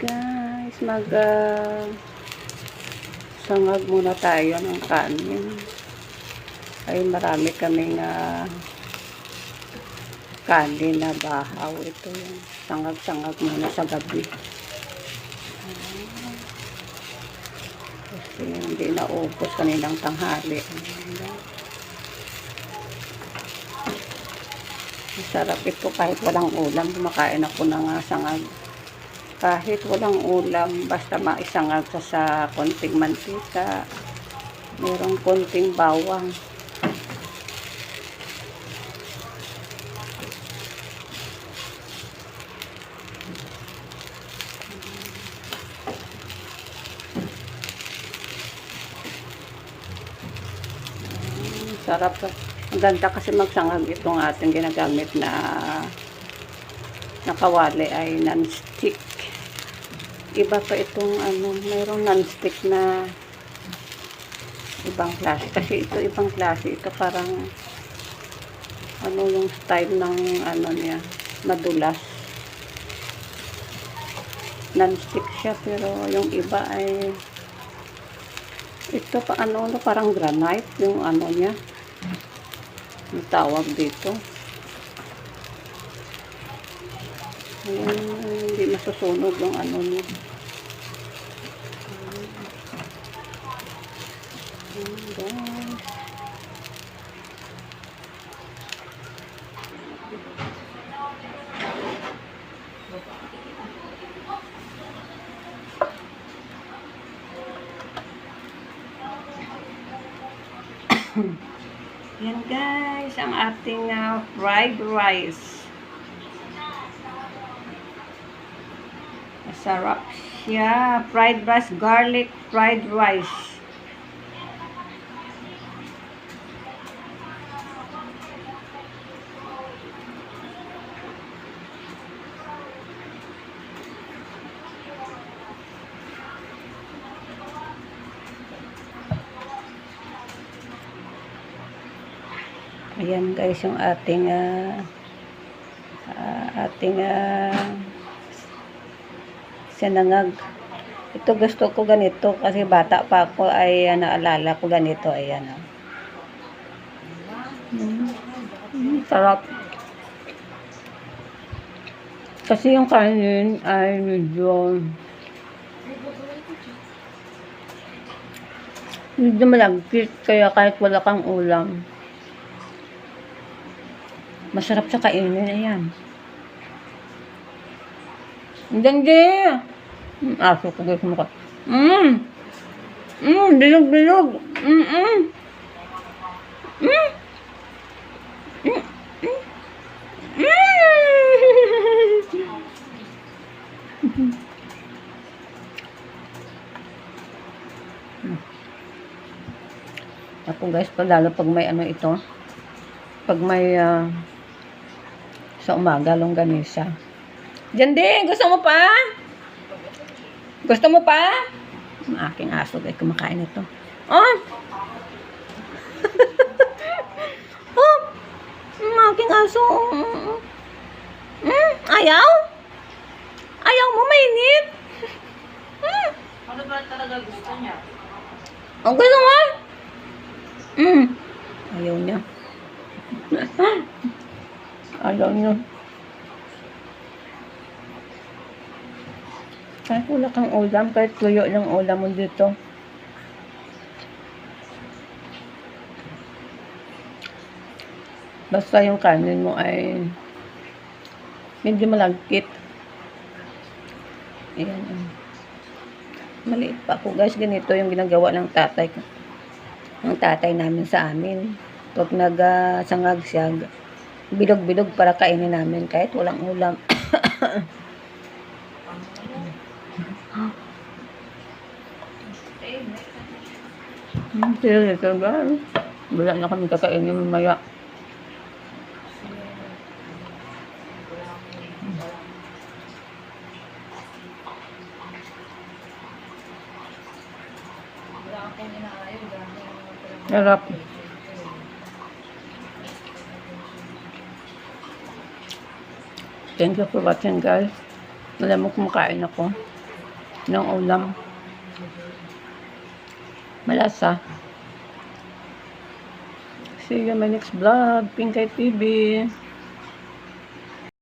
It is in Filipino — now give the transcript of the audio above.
guys, mag ah, sangag muna tayo ng kanin. Ay marami kaming ah, kanin na bahaw. Ito yung sangag-sangag muna sa gabi. Kasi hindi naubos kaninang tanghali. Masarap ito kahit walang ulam. Kumakain ako ng ah, sangag kahit walang ulam, basta maisangag ka sa konting mantika, merong konting bawang. Mm, Sarap. Ang kasi magsangag itong ating ginagamit na nakawali ay non-stick. Iba pa itong ano, mayroong non-stick na ibang klase. Kasi ito ibang klase. Ito parang ano yung style ng ano niya, madulas. Non-stick siya pero yung iba ay ito pa ano, ano parang granite yung ano niya. Yung tawag dito. Ayan, hindi masusunog yung ano niya. Ayan, guys. Yan guys, ang ating ah, fried rice. Masarap siya. Fried rice, garlic fried rice. Ayan guys, yung ating ah, ah, ating ah, sinangag. Ito gusto ko ganito kasi bata pa ako ay ah, naalala ko ganito. Ayan. Oh. Mm. Mm, sarap. Kasi yung kanin ay medyo medyo malagkit kaya kahit wala kang ulam masarap sa kainin ayan. Hindi Mm, aso ko guys mukha mm. Mm bilog bilog mm mm. Mm. Mm, mm, mm. Ako guys, pag lalo pag may ano ito, pag may ah, sa umaga longganisa. Diyan din, gusto mo pa? Gusto mo pa? Ang aking aso ay kumakain ito. Oh! oh! Ang aking aso. Mm, ayaw? Ayaw mo mainit? Mm. Ano ba talaga gusto niya? Ang gusto mo? Mm. Ayaw niya. Ayaw niya. Kahit wala kang ulam, kahit tuyo ng ulam mo dito. Basta yung kanin mo ay medyo malagkit. Ayan. Maliit pa ako guys. Ganito yung ginagawa ng tatay ko. Ng tatay namin sa amin. Pag nagsangag siya, bilog-bilog para kainin namin kahit walang ulam. Hmm, ito guys. Wala na kami kakainin mamaya. Wala akong Thank you for watching guys. Alam mo kumakain ako. ng ulam. Malasa. See you in my next vlog. Pinkay TV.